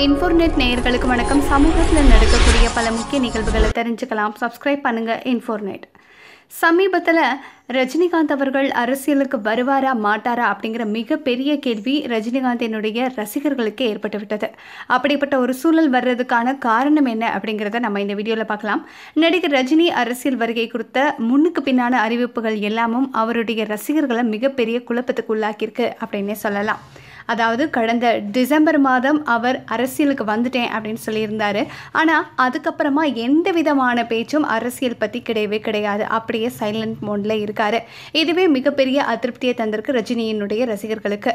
இன்ஃபோர்நெட் நேயர்களுக்கு வணக்கம். சமூகத்தில் நடக்கக்கூடிய பல முக்கிய நிகழ்வுகளை தெரிஞ்சுக்கலாம். சப்ஸ்கிரைப் பண்ணுங்க இன்ஃபோர்நெட். சமீபத்தில் ரஜினிகாந்த் அவர்கள் அரசியலுக்கு வருவாரா மாட்டாரா அப்படிங்கிற மிகப்பெரிய கேள்வி ரஜினிகாந்தினுடைய ரசிகர்களுக்கு ஏற்பட்டு விட்டது அப்படிப்பட்ட ஒரு சூழல் வர்றதுக்கான காரணம் என்ன அப்படிங்கிறத நம்ம இந்த வீடியோவில் பார்க்கலாம். நடிகர் ரஜினி அரசியல் வருகை கொடுத்த முன்னுக்கு பின்னான அறிவிப்புகள் எல்லாமும் அவருடைய ரசிகர்களை மிகப்பெரிய குழப்பத்துக்கு உள்ளாக்கியிருக்கு அப்படின்னே சொல்லலாம். அதாவது கடந்த டிசம்பர் மாதம் அவர் அரசியலுக்கு வந்துட்டேன் அப்படின்னு சொல்லியிருந்தாரு. ஆனால் அதுக்கப்புறமா எந்த விதமான பேச்சும் அரசியல் பற்றி கிடையவே கிடையாது. அப்படியே சைலண்ட் மோடில் இருக்காரு. இதுவே மிகப்பெரிய அதிருப்தியை தந்திருக்கு ரஜினியினுடைய ரசிகர்களுக்கு.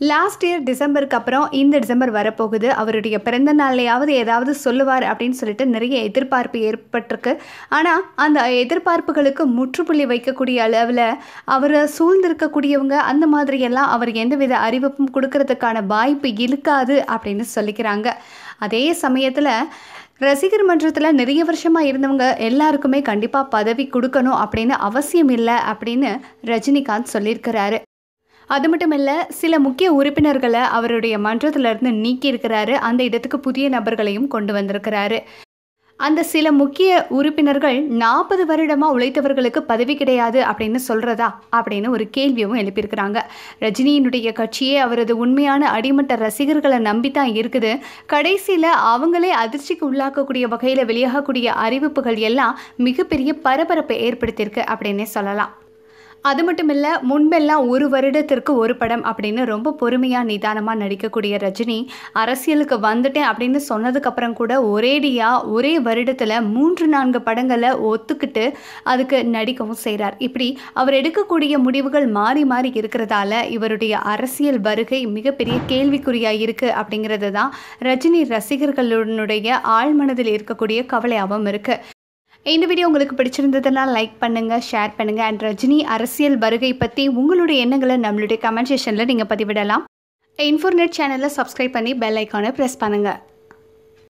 லாஸ்ட் இயர் டிசம்பருக்கு அப்புறம் இந்த டிசம்பர் வரப்போகுது. அவருடைய பிறந்த நாள்லையாவது ஏதாவது சொல்லுவார் அப்படின்னு சொல்லிட்டு நிறைய எதிர்பார்ப்பு ஏற்பட்டிருக்கு. ஆனால் அந்த எதிர்பார்ப்புகளுக்கு முற்றுப்புள்ளி வைக்கக்கூடிய அளவில் அவரை சூழ்ந்திருக்கக்கூடியவங்க அந்த மாதிரியெல்லாம் அவர் எந்தவித அறிவிப்பும் கொடுக்கறதுக்கான வாய்ப்பு இருக்காது அப்படின்னு சொல்லிக்கிறாங்க. அதே சமயத்தில் ரசிகர் மன்றத்தில் நிறைய வருஷமாக இருந்தவங்க எல்லாருக்குமே கண்டிப்பாக பதவி கொடுக்கணும் அப்படின்னு அவசியம் இல்லை அப்படின்னு ரஜினிகாந்த் சொல்லியிருக்கிறாரு. அது மட்டும் இல்லை சில முக்கிய உறுப்பினர்களை அவருடைய மன்றத்திலிருந்து நீக்கியிருக்கிறாரு. அந்த இடத்துக்கு புதிய நபர்களையும் கொண்டு வந்திருக்கிறாரு. அந்த சில முக்கிய உறுப்பினர்கள் நாற்பது வருடமாக உழைத்தவர்களுக்கு பதவி கிடையாது அப்படின்னு சொல்கிறதா அப்படின்னு ஒரு கேள்வியும் எழுப்பியிருக்கிறாங்க. ரஜினியினுடைய கட்சியே அவரது உண்மையான அடிமட்ட ரசிகர்களை நம்பி தான் இருக்குது. கடைசியில் அவங்களே அதிர்ச்சிக்கு உள்ளாக்கக்கூடிய வகையில் வெளியாகக்கூடிய அறிவிப்புகள் எல்லாம் மிகப்பெரிய பரபரப்பை ஏற்படுத்தியிருக்கு அப்படின்னே சொல்லலாம். அது மட்டும் இல்லை முன்பெல்லாம் ஒரு வருடத்திற்கு ஒரு படம் அப்படின்னு ரொம்ப பொறுமையாக நிதானமாக நடிக்கக்கூடிய ரஜினி அரசியலுக்கு வந்துட்டேன் அப்படின்னு சொன்னதுக்கப்புறம் கூட ஒரேடியாக ஒரே வருடத்தில் மூன்று நான்கு படங்களை ஒத்துக்கிட்டு அதுக்கு நடிக்கவும் செய்கிறார் இப்படி அவர் எடுக்கக்கூடிய முடிவுகள் மாறி மாறி இருக்கிறதால இவருடைய அரசியல் வருகை மிகப்பெரிய கேள்விக்குறியாக இருக்குது அப்படிங்கிறது தான் ரஜினி ரசிகர்களுடைய ஆழ்மனதில் இருக்கக்கூடிய கவலையாகவும் இருக்குது இந்த வீடியோ உங்களுக்கு பிடிச்சிருந்ததுன்னா லைக் பண்ணுங்கள் ஷேர் பண்ணுங்கள் அண்ட் ரஜினி அரசியல் வருகை பற்றி உங்களுடைய எண்ணங்களை நம்மளுடைய கமெண்ட் செஷனில் நீங்கள் பதிவிடலாம். இன்ஃபோர்நெட் சேனலில் சப்ஸ்கிரைப் பண்ணி பெல் ஐக்கானை ப்ரெஸ் பண்ணுங்கள்